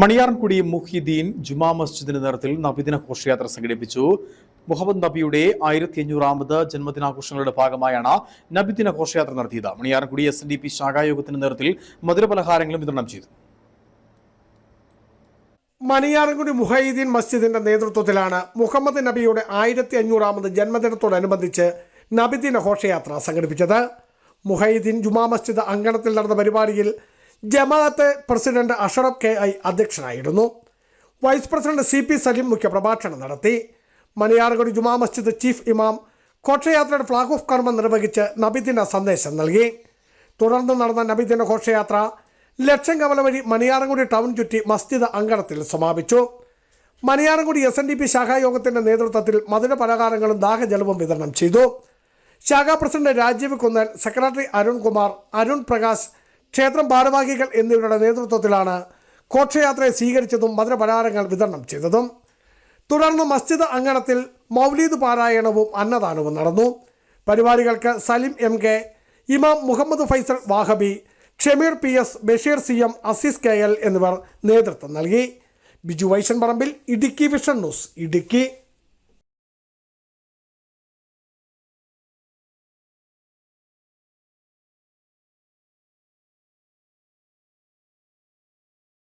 മണിയാർൻകുടി മുഹിദ്ദീൻ ജുമാ മസ്ജിദിന്റെ നേതൃത്വത്തിൽ നബിദിന ഘോഷയാത്ര സംഘടിപ്പിച്ചു. മുഹമ്മദ് നബിയുടെ ആയിരത്തി അഞ്ഞൂറാമത് ജന്മദിനാഘോഷങ്ങളുടെ ഭാഗമായാണ് നബിദിന ഘോഷയാത്ര നടത്തിയത്. Maniyarkudi S N D P ശാഖായോഗത്തിന്റെ നേതൃത്വത്തിൽ മധുരപലഹാരങ്ങളും വിതരണം ചെയ്തു. മണിയാറൻകുടി മുഹൈദ്ദീൻ മസ്ജിദിന്റെ നേതൃത്വത്തിലാണ് മുഹമ്മദ് നബിയുടെ ആയിരത്തി അഞ്ഞൂറാമത് ജന്മദിനത്തോടനുബന്ധിച്ച് നബിദിന ഘോഷയാത്ര സംഘടിപ്പിച്ചത്. മുഹൈദ്ദീൻ ജുമാ മസ്ജിദ് അങ്കണത്തിൽ നടന്ന പരിപാടിയിൽ ജമാഅത്ത് പ്രസിഡന്റ് അഷറഫ് കെ ഐ അധ്യക്ഷനായിരുന്നു. Vice president C P Saleem മുഖ്യപ്രഭാഷണം നടത്തി. മണിയാറൻകുടി ജുമാ മസ്ജിദ് ചീഫ് ഇമാം ഘോഷയാത്രയുടെ ഫ്ലാഗ് ഓഫ് കർമ്മം നിർവഹിച്ച് നബിദിന സന്ദേശം നൽകി. തുടർന്ന് നടന്ന നബിദിന ഘോഷയാത്ര ലക്ഷം കവല വഴി മണിയാറൻകുടി ടൗൺ ചുറ്റി മസ്ജിദ് അങ്കണത്തിൽ സമാപിച്ചു. Maniyarankudi S N D P ശാഖായോഗത്തിന്റെ നേതൃത്വത്തിൽ മധുര പലഹാരങ്ങളും ദാഹജലവും വിതരണം ചെയ്തു. ശാഖാ പ്രസിഡന്റ് രാജീവ് കുന്നൽ സെക്രട്ടറി അരുൺകുമാർ അരുൺ പ്രകാശ് ക്ഷേത്രം ഭാരവാഹികൾ എന്നിവരുടെ നേതൃത്വത്തിലാണ് ഘോഷയാത്രയെ സ്വീകരിച്ചതും മധുരപരാരങ്ങൾ വിതരണം ചെയ്തതും. തുടർന്ന് മസ്ജിദ് അങ്കണത്തിൽ മൗലീദ് പാരായണവും അന്നദാനവും നടന്നു. പരിപാടികൾക്ക് സലിം എം കെ ഇമാം Muhammad Faisal Wahabi Shameer P S Basheer C M Azeez K L എന്നിവർ നേതൃത്വം നൽകി. Biju Vaishan Parambil Idukki vision news Idukki.